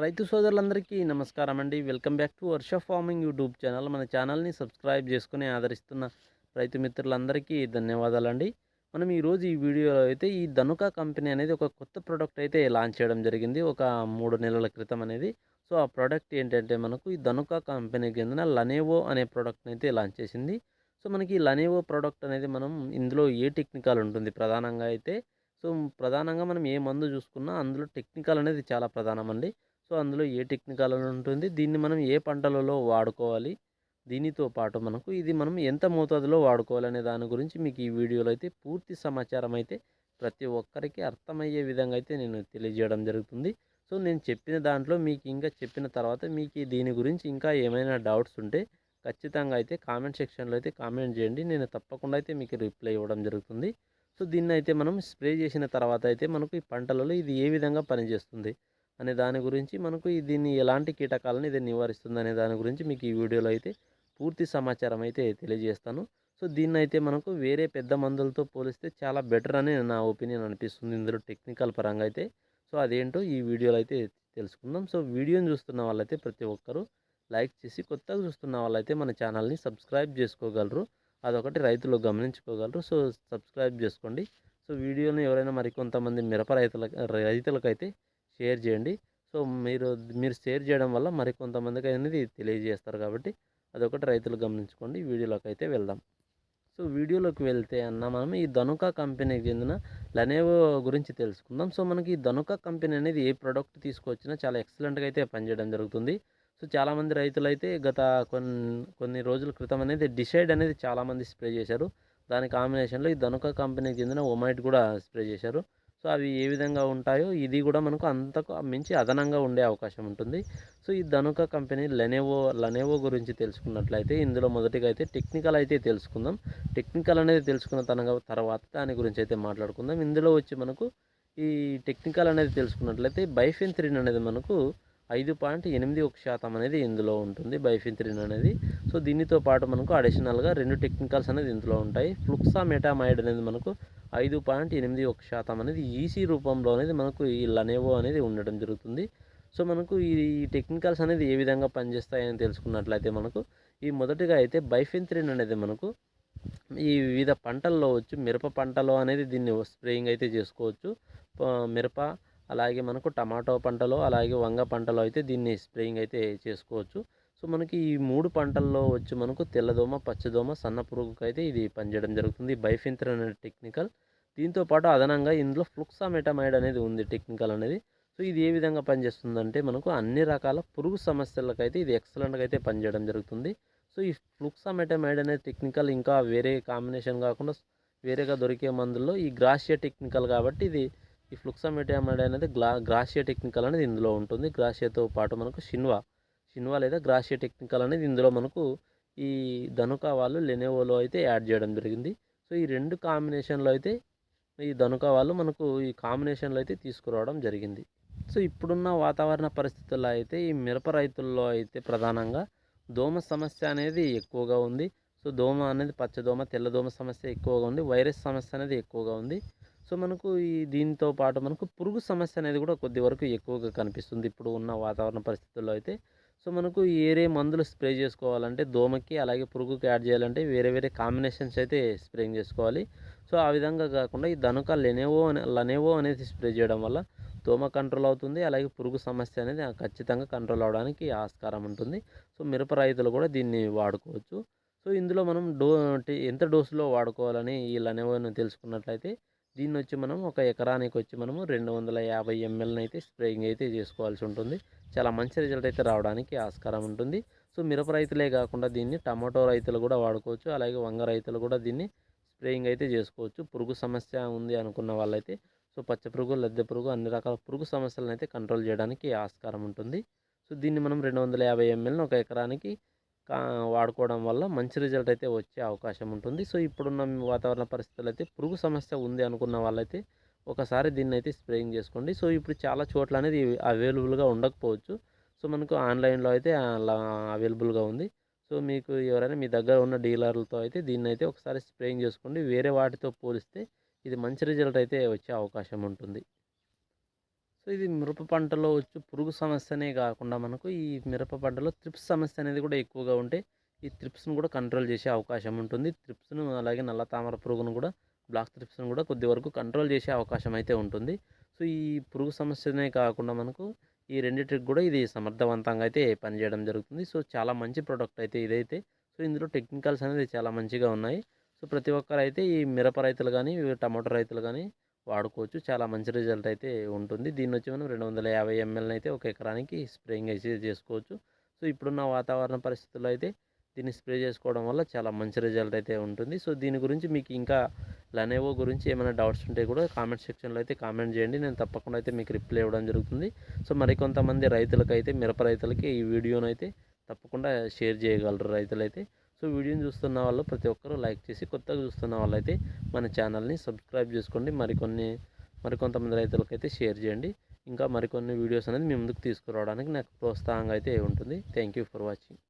రైతు సోదరులందరికీ నమస్కారం అండి. Welcome back to Varsha farming YouTube channel. మన ఛానల్ని సబ్స్క్రైబ్ చేసుకుని ఆదరిస్తున్న రైతు మిత్రులందరికీ ధన్యవాదాలండి. మనం ఈరోజు ఈ వీడియోలో అయితే ఈ ధనుక కంపెనీ అనేది ఒక కొత్త ప్రోడక్ట్ అయితే లాంచ్ చేయడం జరిగింది. ఒక మూడు నెలల క్రితం అనేది. సో ఆ ప్రోడక్ట్ ఏంటంటే మనకు ఈ ధనుక కంపెనీ కింద లనేవో అనే ప్రోడక్ట్ని అయితే లాంచ్ చేసింది. సో మనకి లనేవో ప్రోడక్ట్ అనేది మనం ఇందులో ఏ టెక్నికల్ ఉంటుంది ప్రధానంగా అయితే. సో ప్రధానంగా మనం ఏ మందు చూసుకున్నా అందులో టెక్నికల్ అనేది చాలా ప్రధానం అండి. సో అందులో ఏ టెక్నికల్ అని ఉంటుంది దీన్ని మనం ఏ పంటలలో వాడుకోవాలి దీనితో పాటు మనకు ఇది మనం ఎంత మోతాదులో వాడుకోవాలనే దాని గురించి మీకు ఈ వీడియోలో అయితే పూర్తి సమాచారం అయితే ప్రతి ఒక్కరికి అర్థమయ్యే విధంగా అయితే నేను తెలియజేయడం జరుగుతుంది. సో నేను చెప్పిన దాంట్లో మీకు ఇంకా చెప్పిన తర్వాత మీకు దీని గురించి ఇంకా ఏమైనా డౌట్స్ ఉంటే ఖచ్చితంగా అయితే కామెంట్ సెక్షన్లో అయితే కామెంట్ చేయండి నేను తప్పకుండా అయితే మీకు రిప్లై ఇవ్వడం జరుగుతుంది. సో దీన్ని అయితే మనం స్ప్రే చేసిన తర్వాత అయితే మనకు ఈ పంటలలో ఇది ఏ విధంగా పనిచేస్తుంది అనే దాని గురించి మనకు దీన్ని ఎలాంటి కీటకాలను ఇది నివారిస్తుంది అనే దాని గురించి మీకు ఈ వీడియోలో అయితే పూర్తి సమాచారం అయితే తెలియజేస్తాను. సో దీన్ని అయితే మనకు వేరే పెద్ద మందులతో పోలిస్తే చాలా బెటర్ అని నా ఒపీనియన్ అనిపిస్తుంది ఇందులో టెక్నికల్ పరంగా అయితే. సో అదేంటో ఈ వీడియోలో అయితే తెలుసుకుందాం. సో వీడియోని చూస్తున్న వాళ్ళైతే ప్రతి ఒక్కరూ లైక్ చేసి కొత్తగా చూస్తున్న వాళ్ళైతే మన ఛానల్ని సబ్స్క్రైబ్ చేసుకోగలరు. అదొకటి రైతులు గమనించుకోగలరు. సో సబ్స్క్రైబ్ చేసుకోండి. సో వీడియోని ఎవరైనా మరికొంతమంది మిరప రైతుల రైతులకైతే షేర్ చేయండి సో మీరు మీరు షేర్ చేయడం వల్ల మరికొంతమందికి అనేది తెలియజేస్తారు కాబట్టి అదొకటి రైతులు గమనించుకోండి. వీడియోలోకి అయితే వెళ్దాం. సో వీడియోలోకి వెళ్తే అన్న మనం ఈ ధనుక కంపెనీకి చెందిన లెనేవో గురించి తెలుసుకుందాం. సో మనకి ఈ ధనుక కంపెనీ అనేది ఏ ప్రోడక్ట్ తీసుకొచ్చినా చాలా ఎక్సలెంట్గా అయితే పనిచేయడం జరుగుతుంది. సో చాలామంది రైతులు అయితే గత కొన్ని కొన్ని రోజుల క్రితం అనేది డిసైడ్ అనేది చాలామంది స్ప్రే చేశారు. దాని కాంబినేషన్లో ఈ ధనుక కంపెనీకి చెందిన ఒమైట్ కూడా స్ప్రే చేశారు. సో అవి ఏ విధంగా ఉంటాయో ఇది కూడా మనకు అంతకు మించి అదనంగా ఉండే అవకాశం ఉంటుంది. సో ఈ ధనుక కంపెనీ లెనెవో లెనెవో గురించి తెలుసుకున్నట్లయితే ఇందులో మొదటిగా అయితే టెక్నికల్ అయితే తెలుసుకుందాం. టెక్నికల్ అనేది తెలుసుకున్న తన తర్వాత దాని గురించి అయితే మాట్లాడుకుందాం. ఇందులో వచ్చి మనకు ఈ టెక్నికల్ అనేది తెలుసుకున్నట్లయితే బైఫెన్త్రిన్ అనేది మనకు ఐదు పాయింట్ ఎనిమిది ఒక శాతం అనేది ఇందులో ఉంటుంది. బైఫింత్రిన్ అనేది సో దీనితో పాటు మనకు అడిషనల్గా రెండు టెక్నికల్స్ అనేది ఇందులో ఉంటాయి. ఫ్లుక్సా మెటామైడ్ అనేది మనకు ఐదు పాయింట్ ఎనిమిది ఒక శాతం అనేది ఈసీ రూపంలో అనేది మనకు ఈ లనేవో అనేది ఉండడం జరుగుతుంది. సో మనకు ఈ టెక్నికల్స్ అనేది ఏ విధంగా పనిచేస్తాయని తెలుసుకున్నట్లయితే మనకు ఈ మొదటిగా అయితే బైఫెంత్రిన్ అనేది మనకు ఈ వివిధ పంటల్లో వచ్చి మిరప పంటలో అనేది దీన్ని స్ప్రేయింగ్ అయితే చేసుకోవచ్చు. మిరప అలాగే మనకు టమాటో పంటలో అలాగే వంగ పంటలో అయితే దీన్ని స్ప్రేయింగ్ అయితే చేసుకోవచ్చు. సో మనకి ఈ మూడు పంటల్లో వచ్చి మనకు తెల్లదోమ పచ్చదోమ సన్న పురుగుకు అయితే ఇది పనిచేయడం జరుగుతుంది. బైఫింతర్ అనే టెక్నికల్. దీంతో పాటు అదనంగా ఇందులో ఫ్లుక్సామెటమైడ్ అనేది ఉంది టెక్నికల్ అనేది. సో ఇది ఏ విధంగా పనిచేస్తుందంటే మనకు అన్ని రకాల పురుగు సమస్యలకైతే ఇది ఎక్సలెంట్గా అయితే పనిచేయడం జరుగుతుంది. సో ఈ ఫ్లుక్సామెటమైడ్ అనే టెక్నికల్ ఇంకా వేరే కాంబినేషన్ కాకుండా వేరేగా దొరికే మందుల్లో ఈ గ్రాషియా టెక్నికల్ కాబట్టి ఇది ఈ ఫ్లుక్సామెటమైడ్ అనేది గ్లా గ్రాషియా టెక్నికల్ అనేది ఇందులో ఉంటుంది. గ్రాషియాతో పాటు మనకు షిన్వా షిన్వా లేదా గ్రాషియా టెక్నికల్ అనేది ఇందులో మనకు ఈ ధనుక వాళ్ళు లెనోవోలో అయితే యాడ్ చేయడం జరిగింది. సో ఈ రెండు కాంబినేషన్లో అయితే ఈ ధనుక వాళ్ళు మనకు ఈ కాంబినేషన్లో అయితే తీసుకురావడం జరిగింది. సో ఇప్పుడున్న వాతావరణ పరిస్థితుల్లో అయితే ఈ మిరప రైతుల్లో అయితే ప్రధానంగా దోమ సమస్య అనేది ఎక్కువగా ఉంది. సో దోమ అనేది పచ్చదోమ తెల్లదోమ సమస్య ఎక్కువగా ఉంది. వైరస్ సమస్య అనేది ఎక్కువగా ఉంది. సో మనకు ఈ దీంతో పాటు మనకు పురుగు సమస్య అనేది కూడా కొద్ది వరకు ఎక్కువగా కనిపిస్తుంది. ఇప్పుడు ఉన్న వాతావరణ పరిస్థితుల్లో అయితే సో మనకు ఏరే మందులు స్ప్రే చేసుకోవాలంటే దోమకి అలాగే పురుగుకి యాడ్ చేయాలంటే వేరే వేరే కాంబినేషన్స్ అయితే స్ప్రేయింగ్ చేసుకోవాలి. సో ఆ విధంగా కాకుండా ఈ ధనుక లెనేవో అనే లనేవో అనేది స్ప్రే చేయడం వల్ల దోమ కంట్రోల్ అవుతుంది. అలాగే పురుగు సమస్య అనేది ఖచ్చితంగా కంట్రోల్ అవడానికి ఆస్కారం ఉంటుంది. సో మిరప రైతులు కూడా దీన్ని వాడుకోవచ్చు. సో ఇందులో మనం డో ఎంత డోసులో వాడుకోవాలని ఈ లనేవోని తెలుసుకున్నట్లయితే దీన్ని వచ్చి మనం ఒక ఎకరానికి వచ్చి మనము రెండు వందల యాభై ఎంఎల్ని అయితే స్ప్రేయింగ్ అయితే చేసుకోవాల్సి ఉంటుంది చాలా మంచి రిజల్ట్ అయితే రావడానికి ఆస్కారం ఉంటుంది సో మిరప రైతులే కాకుండా దీన్ని టమాటో రైతులు కూడా వాడుకోవచ్చు. అలాగే వంగ రైతులు కూడా దీన్ని స్ప్రేయింగ్ అయితే చేసుకోవచ్చు. పురుగు సమస్య ఉంది అనుకున్న వాళ్ళైతే సో పచ్చ పురుగు లద్దె పురుగు అన్ని రకాల పురుగు సమస్యలను అయితే కంట్రోల్ చేయడానికి ఆస్కారం ఉంటుంది సో దీన్ని మనం రెండు వందల యాభై ఎంఎల్ని ఒక ఎకరానికి వాడుకోవడం వల్ల మంచి రిజల్ట్ అయితే వచ్చే అవకాశం ఉంటుంది. సో ఇప్పుడున్న వాతావరణ పరిస్థితులు అయితే పురుగు సమస్య ఉంది అనుకున్న వాళ్ళైతే ఒకసారి దీన్ని అయితే స్ప్రేయింగ్ చేసుకోండి. సో ఇప్పుడు చాలా చోట్ల అనేది అవైలబుల్గా ఉండకపోవచ్చు. సో మనకు ఆన్లైన్లో అయితే అలా అవైలబుల్గా ఉంది. సో మీకు ఎవరైనా మీ దగ్గర ఉన్న డీలర్లతో అయితే దీన్ని అయితే ఒకసారి స్ప్రేయింగ్ చేసుకోండి. వేరే వాటితో పోలిస్తే ఇది మంచి రిజల్ట్ అయితే వచ్చే అవకాశం ఉంటుంది. సో ఇది మిరప పంటలో వచ్చే పురుగు సమస్యనే కాకుండా మనకు ఈ మిరప పంటలో త్రిప్స్ సమస్య అనేది కూడా ఎక్కువగా ఉంటే ఈ త్రిప్స్ను కూడా కంట్రోల్ చేసే అవకాశం ఉంటుంది. త్రిప్స్ను అలాగే నల్ల తామర పురుగును కూడా బ్లాక్ త్రిప్స్ను కూడా కొద్ది వరకు కంట్రోల్ చేసే అవకాశం అయితే ఉంటుంది. సో ఈ పురుగు సమస్యనే కాకుండా మనకు ఈ రెండింటికి కూడా ఇది సమర్థవంతంగా అయితే పనిచేయడం జరుగుతుంది. సో చాలా మంచి ప్రోడక్ట్ అయితే ఇదైతే. సో ఇందులో టెక్నికల్స్ అనేది చాలా మంచిగా ఉన్నాయి. సో ప్రతి ఒక్కరు అయితే ఈ మిరప రైతులు కానీ టమాటో రైతులు కానీ వాడుకోవచ్చు. చాలా మంచి రిజల్ట్ అయితే ఉంటుంది. దీన్ని వచ్చి మనం రెండు వందల యాభై ఎంఎల్ని అయితే ఒక ఎకరానికి స్ప్రేయింగ్ అయితే చేసుకోవచ్చు. సో ఇప్పుడున్న వాతావరణ పరిస్థితుల్లో అయితే దీన్ని స్ప్రే చేసుకోవడం వల్ల చాలా మంచి రిజల్ట్ అయితే ఉంటుంది. సో దీని గురించి మీకు ఇంకా లనేవో గురించి ఏమైనా డౌట్స్ ఉంటే కూడా కామెంట్ సెక్షన్లో అయితే కామెంట్ చేయండి. నేను తప్పకుండా అయితే మీకు రిప్లై ఇవ్వడం జరుగుతుంది. సో మరికొంతమంది రైతులకైతే మిరప రైతులకి ఈ వీడియోను అయితే తప్పకుండా షేర్ చేయగలరు రైతులైతే. సో వీడియోని చూస్తున్న వాళ్ళు ప్రతి ఒక్కరూ లైక్ చేసి కొత్తగా చూస్తున్న వాళ్ళైతే మన ఛానల్ని సబ్స్క్రైబ్ చేసుకోండి. మరికొన్ని మరికొంతమంది రైతులకు అయితే షేర్ చేయండి. ఇంకా మరికొన్ని వీడియోస్ అనేది మీ ముందుకు తీసుకురావడానికి నాకు ప్రోత్సాహంగా అయితే ఉంటుంది. Thank you for watching